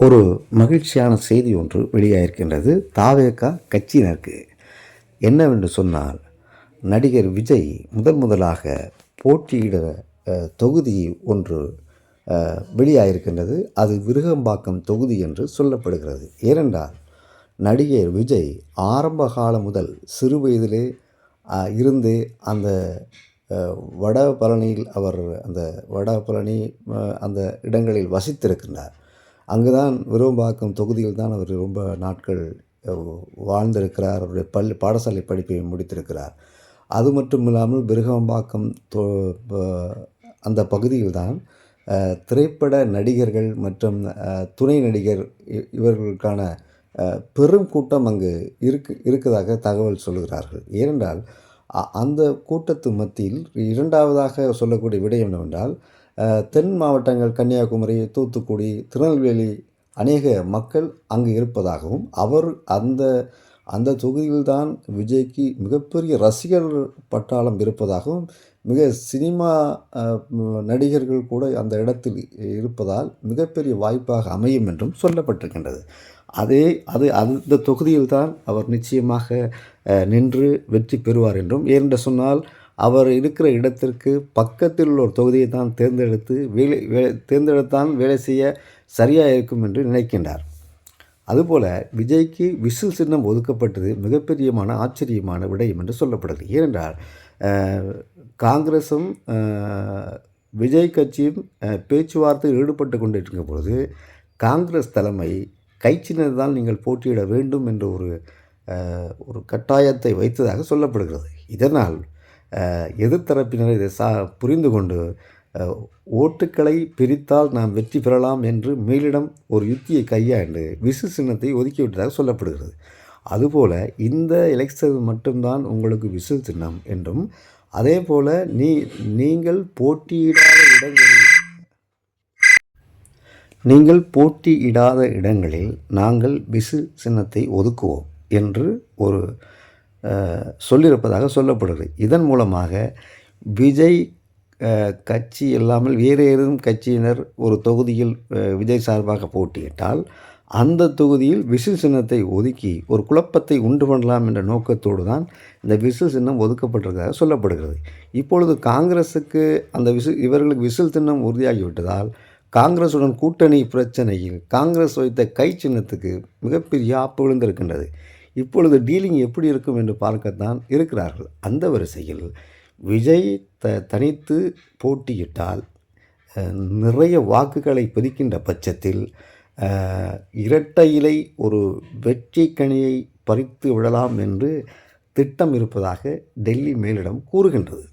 ஒரு மகிழ்ச்சியான செய்தி ஒன்று வெளியாகிருக்கின்றது தாவேகா கட்சியினருக்கு. என்னவென்று சொன்னால் நடிகர் விஜய் முதன் முதலாக போட்டியிட தொகுதி ஒன்று வெளியாகிருக்கின்றது அது விருகம்பாக்கம் தொகுதி என்று சொல்லப்படுகிறது. ஏனென்றால் நடிகர் விஜய் ஆரம்ப காலம் முதல் சிறு வயதிலே இருந்து அந்த வட பழனியில் அவர் அந்த வட பழனி அந்த இடங்களில் வசித்திருக்கின்றார். அங்கு தான் விரும்பாக்கம் தொகுதியில் தான் அவர் ரொம்ப நாட்கள் வாழ்ந்திருக்கிறார். அவருடைய பள்ளி பாடசாலை படிப்பை முடித்திருக்கிறார். அது மட்டும் இல்லாமல் பிருகம்பாக்கம் தொ அந்த பகுதியில்தான் தான் திரைப்பட நடிகர்கள் மற்றும் துணை நடிகர் இவர்களுக்கான பெரும் கூட்டம் அங்கு இருக்கு இருக்கதாக தகவல் சொல்கிறார்கள் ஏனென்றால் அந்த கூட்டத்து மத்தியில் இரண்டாவதாக சொல்லக்கூடிய விடயம் என்னவென்றால் தென் மாவட்டங்கள் கன்னியாகுமரி தூத்துக்குடி திருநெல்வேலி அநேக மக்கள் அங்கு இருப்பதாகவும் அவர் அந்த அந்த தொகுதியில்தான் விஜய்க்கு மிகப்பெரிய ரசிகர் பட்டாளம் இருப்பதாகவும் மிக சினிமா நடிகர்கள் கூட அந்த இடத்தில் இருப்பதால் மிகப்பெரிய வாய்ப்பாக அமையும் என்றும் சொல்லப்பட்டிருக்கின்றது. அதே அது அந்த தொகுதியில்தான் அவர் நிச்சயமாக நின்று வெற்றி பெறுவார் என்றும். ஏனென்று சொன்னால் அவர் இருக்கிற இடத்திற்கு பக்கத்தில் உள்ள ஒரு தொகுதியை தான் தேர்ந்தெடுத்து வேலை வே தேர்ந்தெடுத்தான் வேலை செய்ய சரியாக இருக்கும் என்று நினைக்கின்றார். அதுபோல விஜய்க்கு விசில் சின்னம் ஒதுக்கப்பட்டது மிகப்பெரியமான ஆச்சரியமான விடயம் என்று சொல்லப்படுது ஏனென்றால் காங்கிரஸும் விஜய் கட்சியும் பேச்சுவார்த்தையில் ஈடுபட்டு கொண்டிருக்கும் பொழுது காங்கிரஸ் தலைமை கைச்சினர் நீங்கள் போட்டியிட வேண்டும் என்ற ஒரு ஒரு கட்டாயத்தை வைத்ததாக சொல்லப்படுகிறது. இதனால் அஹ், எதிர்த்தரப்பினர் இதை சா புரிந்து கொண்டு ஓட்டுக்களை பிரித்தால் நாம் வெற்றி பெறலாம் என்று மேலிடம் ஒரு யுத்தியை கையாண்டு விசு சின்னத்தை ஒதுக்கிவிட்டதாக சொல்லப்படுகிறது. அதுபோல இந்த எலெக்ஷன் மட்டும்தான் உங்களுக்கு விசு சின்னம் என்றும் அதே போல் நீ நீங்கள் போட்டியிடாத இடங்களில் நீங்கள் போட்டியிடாத இடங்களில் நாங்கள் பிசு சின்னத்தை ஒதுக்குவோம் என்று ஒரு சொல்லியிருப்பதாக சொல்லப்படுகிறது. இதன் மூலமாக விஜய் கட்சி இல்லாமல் வேறு ஏதும் கட்சியினர் ஒரு தொகுதியில் விஜய் சார்பாக போட்டியிட்டால் அந்த தொகுதியில் விசில் சின்னத்தை ஒதுக்கி ஒரு குழப்பத்தை உண்டு பண்ணலாம் என்ற நோக்கத்தோடு தான் இந்த விசில் சின்னம் ஒதுக்கப்பட்டிருக்கிறதாக சொல்லப்படுகிறது. இப்பொழுது காங்கிரஸுக்கு அந்த விசில் இவர்களுக்கு விசில் சின்னம் உறுதியாகிவிட்டதால் காங்கிரசுடன் கூட்டணி பிரச்சனையில் காங்கிரஸ் வைத்த கை சின்னத்துக்கு மிகப்பெரிய ஆப்பு விழுந்திருக்கின்றது. இப்பொழுது டீலிங் எப்படி இருக்கும் என்று பார்க்கத்தான் இருக்கிறார்கள். அந்த வரிசையில் விஜய் த தனித்து போட்டியிட்டால் நிறைய வாக்குகளை பிரிக்கின்ற பட்சத்தில் இரட்டை இலை ஒரு வெற்றி கனியை பறித்து விடலாம் என்று திட்டம் இருப்பதாக டெல்லி மேலிடம் கூறுகின்றது.